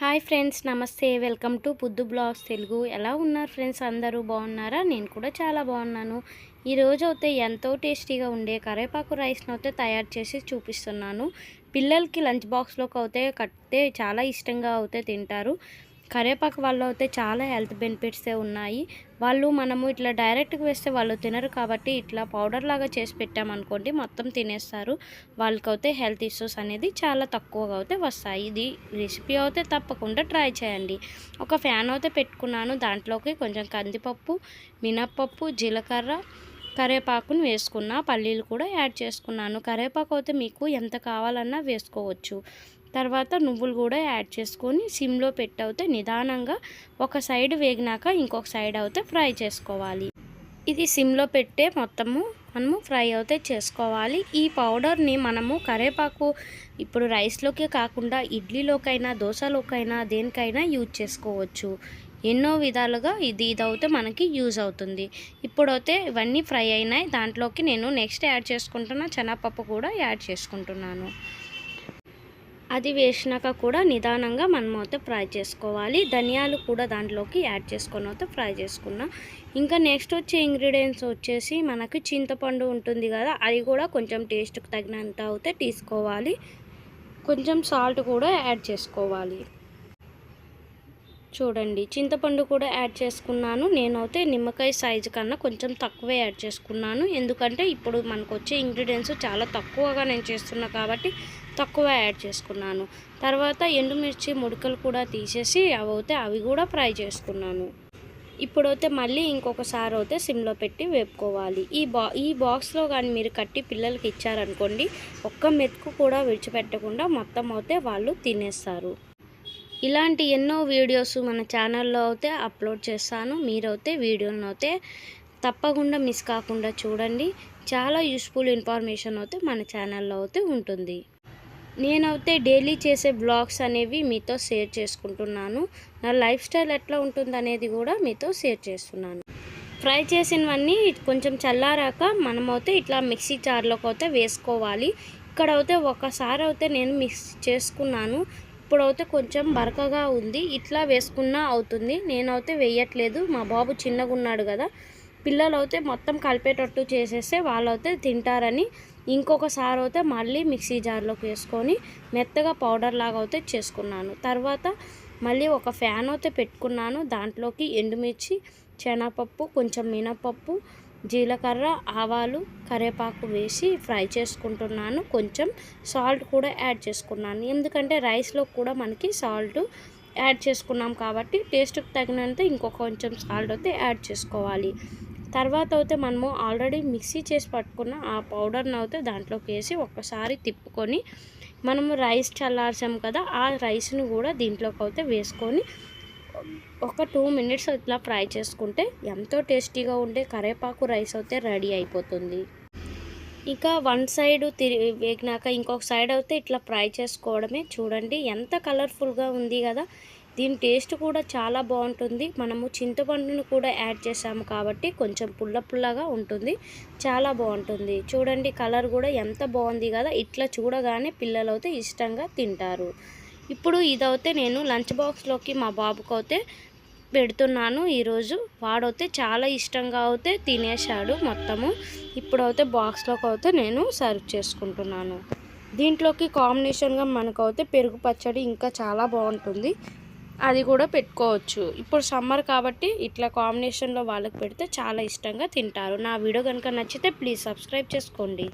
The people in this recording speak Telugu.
హాయ్ ఫ్రెండ్స్ నమస్తే. Welcome to Puddu blogs Telugu. ఎలా ఉన్నారు ఫ్రెండ్స్? అందరూ బాగున్నారా? నేను కూడా చాలా బాగున్నాను. ఈరోజు అయితే ఎంతో టేస్టీగా ఉండే కరేపాకు రైస్ను అయితే తయారు చేసి చూపిస్తున్నాను. పిల్లలకి లంచ్ బాక్స్లోకి అయితే కడితే చాలా ఇష్టంగా అయితే తింటారు. కరేపాకు వల్ల అయితే చాలా హెల్త్ బెనిఫిట్స్ ఉన్నాయి. వాళ్ళు మనము ఇట్లా డైరెక్ట్గా వేస్తే వాళ్ళు తినరు కాబట్టి ఇట్లా పౌడర్ లాగా చేసి పెట్టామనుకోండి మొత్తం తినేస్తారు. వాళ్ళకైతే హెల్త్ ఇష్యూస్ అనేది చాలా తక్కువగా అయితే వస్తాయి. ఇది రెసిపీ అయితే తప్పకుండా ట్రై చేయండి. ఒక ఫ్యాన్ అయితే పెట్టుకున్నాను. దాంట్లోకి కొంచెం కందిపప్పు మినప్పప్పు జీలకర్ర కరివేపాకుని వేసుకున్న పల్లీలు కూడా యాడ్ చేసుకున్నాను. కరివేపాకు అయితే మీకు ఎంత కావాలన్నా వేసుకోవచ్చు. తర్వాత నువ్వులు కూడా యాడ్ చేసుకొని సిమ్లో పెట్టవుతే నిదానంగా ఒక సైడ్ వేగినాక ఇంకొక సైడ్ అయితే ఫ్రై చేసుకోవాలి. ఇది సిమ్లో పెట్టే మొత్తము మనము ఫ్రై అయితే చేసుకోవాలి. ఈ పౌడర్ని మనము కరేపాకు ఇప్పుడు రైస్లోకే కాకుండా ఇడ్లీలోకైనా దోశలోకైనా దేనికైనా యూజ్ చేసుకోవచ్చు. ఎన్నో విధాలుగా ఇది ఇదైతే మనకి యూజ్ అవుతుంది. ఇప్పుడైతే ఇవన్నీ ఫ్రై అయినాయి. దాంట్లోకి నేను నెక్స్ట్ యాడ్ చేసుకుంటున్న శనగపప్పు కూడా యాడ్ చేసుకుంటున్నాను. అది వేసినాక కూడా నిదానంగా మనం అయితే ఫ్రై చేసుకోవాలి. ధనియాలు కూడా దాంట్లోకి యాడ్ చేసుకొని అయితే ఫ్రై చేసుకున్నాం. ఇంకా నెక్స్ట్ వచ్చే ఇంగ్రీడియంట్స్ వచ్చేసి మనకి చింతపండు ఉంటుంది కదా అది కూడా కొంచెం టేస్ట్కి తగినంత అయితే తీసుకోవాలి. కొంచెం సాల్ట్ కూడా యాడ్ చేసుకోవాలి. చూడండి చింతపండు కూడా యాడ్ చేసుకున్నాను. నేనైతే నిమ్మకాయ సైజు కన్నా కొంచెం తక్కువే యాడ్ చేసుకున్నాను. ఎందుకంటే ఇప్పుడు మనకు వచ్చే ఇంగ్రీడియంట్స్ చాలా తక్కువగా నేను చేస్తున్నా కాబట్టి తక్కువ యాడ్ చేసుకున్నాను. తర్వాత ఎండుమిర్చి ముడకలు కూడా తీసేసి అవైతే అవి కూడా ఫ్రై చేసుకున్నాను. ఇప్పుడైతే మళ్ళీ ఇంకొకసారి అయితే సిమ్లో పెట్టి వేపుకోవాలి. ఈ బా ఈ బాక్స్లో కానీ మీరు కట్టి పిల్లలకి ఇచ్చారనుకోండి ఒక్క మెతుకు కూడా విడిచిపెట్టకుండా మొత్తం అయితే వాళ్ళు తినేస్తారు. ఇలాంటి ఎన్నో వీడియోస్ మన ఛానల్లో అయితే అప్లోడ్ చేస్తాను. మీరైతే వీడియోని అయితే తప్పకుండా మిస్ కాకుండా చూడండి. చాలా యూస్ఫుల్ ఇన్ఫర్మేషన్ అయితే మన ఛానల్లో అయితే ఉంటుంది. నేనైతే డైలీ చేసే బ్లాగ్స్ అనేవి మీతో షేర్ చేసుకుంటున్నాను. నా లైఫ్ స్టైల్ ఎట్లా ఉంటుందనేది కూడా మీతో షేర్ చేస్తున్నాను. ఫ్రై చేసినవన్నీ కొంచెం చల్లారాక మనమైతే ఇట్లా మిక్సీ జార్లోకి అయితే వేసుకోవాలి. ఇక్కడ అయితే ఒకసారి అయితే నేను మిక్స్ చేసుకున్నాను. ఇప్పుడైతే కొంచెం బరకగా ఉంది. ఇట్లా వేసుకున్నా అవుతుంది. నేనైతే వేయట్లేదు. మా బాబు చిన్నగా ఉన్నాడు కదా. పిల్లలు అయితే మొత్తం కలిపేటట్టు చేసేస్తే వాళ్ళైతే తింటారని ఇంకొకసారి అయితే మళ్ళీ మిక్సీ జార్లోకి వేసుకొని మెత్తగా పౌడర్ లాగా అయితే చేసుకున్నాను. తర్వాత మళ్ళీ ఒక ఫ్యాన్ అయితే పెట్టుకున్నాను. దాంట్లోకి ఎండుమిర్చి శనగపప్పు కొంచెం మినపప్పు జీలకర్ర ఆవాలు కరివేపాకు వేసి ఫ్రై చేసుకుంటున్నాను. కొంచెం సాల్ట్ కూడా యాడ్ చేసుకున్నాను. ఎందుకంటే రైస్లో కూడా మనకి సాల్ట్ యాడ్ చేసుకున్నాం కాబట్టి టేస్ట్కి తగినంత ఇంకొక కొంచెం సాల్ట్ అయితే యాడ్ చేసుకోవాలి. తర్వాత అయితే మనము ఆల్రెడీ మిక్సీ చేసి పట్టుకున్న ఆ పౌడర్ని అయితే దాంట్లోకి వేసి ఒక్కసారి తిప్పుకొని మనము రైస్ చల్లార్చాం కదా ఆ రైస్ని కూడా దీంట్లోకి అయితే వేసుకొని ఒక టూ మినిట్స్ ఇట్లా ఫ్రై చేసుకుంటే ఎంతో టేస్టీగా ఉండే కరేపాకు రైస్ అయితే రెడీ అయిపోతుంది. ఇంకా వన్ సైడ్ తిరిగి వేగినాక ఇంకొక సైడ్ అయితే ఇట్లా ఫ్రై చేసుకోవడమే. చూడండి ఎంత కలర్ఫుల్గా ఉంది కదా. దీని టేస్ట్ కూడా చాలా బాగుంటుంది. మనము చింతపండును కూడా యాడ్ చేసాము కాబట్టి కొంచెం పుల్ల పుల్లగా ఉంటుంది. చాలా బాగుంటుంది. చూడండి కలర్ కూడా ఎంత బాగుంది కదా. ఇట్లా చూడగానే పిల్లలు అయితే ఇష్టంగా తింటారు. ఇప్పుడు ఇదైతే నేను లంచ్ బాక్స్లోకి మా బాబుకు అయితే పెడుతున్నాను. ఈరోజు వాడైతే చాలా ఇష్టంగా అయితే తినేశాడు మొత్తము. ఇప్పుడైతే బాక్స్లోకి అయితే నేను సర్వ్ చేసుకుంటున్నాను. దీంట్లోకి కాంబినేషన్గా మనకైతే పెరుగు పచ్చడి ఇంకా చాలా బాగుంటుంది. అది కూడా పెట్టుకోవచ్చు. ఇప్పుడు సమ్మర్ కాబట్టి ఇట్లా కాంబినేషన్లో వాళ్ళకి పెడితే చాలా ఇష్టంగా తింటారు. నా వీడియో కనుక నచ్చితే ప్లీజ్ సబ్స్క్రైబ్ చేసుకోండి.